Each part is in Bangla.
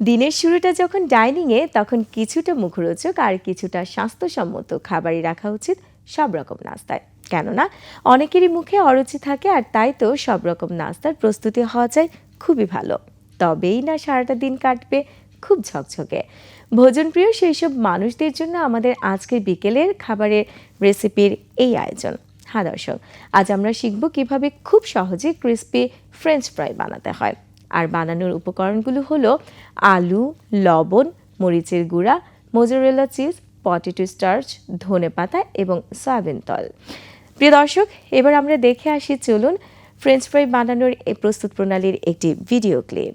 দিনের শুরুটা যখন ডাইনিংয়ে, তখন কিছুটা মুখরোচক আর কিছুটা স্বাস্থ্যসম্মত খাবারই রাখা উচিত সব রকম নাস্তায়। কেননা, অনেকেরই মুখে অরুচি থাকে আর তাই তো সব রকম নাস্তার প্রস্তুতি হওয়া যায় খুবই ভালো। তবেই না সারাটা দিন কাটবে খুব ঝকঝকে। ভোজনপ্রিয় সেই সব মানুষদের জন্য আমাদের আজকের বিকেলের খাবারের রেসিপির এই আয়োজন। হ্যাঁ দর্শক, আজ আমরা শিখব কীভাবে খুব সহজে ক্রিস্পি ফ্রেঞ্চ ফ্রাই বানাতে হয়। আর বানানোর উপকরণগুলো হলো আলু, লবণ, মরিচের গুঁড়া মোজারেলা চিজ পটেটো স্টার্চ ধনে পাতা এবং সয়াবিন তল। প্রিয় দর্শক, এবার আমরা দেখে আসি চলুন ফ্রেঞ্চ ফ্রাই বানানোর এই প্রস্তুত প্রণালীর একটি ভিডিও ক্লিপ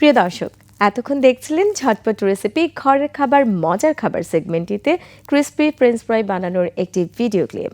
প্রিয় দর্শক, এতক্ষণ দেখছিলেন ঝটপট রেসিপি ঘরের খাবার, মজার খাবার সেগমেন্টটিতে ক্রিস্পি ফ্রেঞ্চ ফ্রাই বানানোর একটি ভিডিও ক্লিপ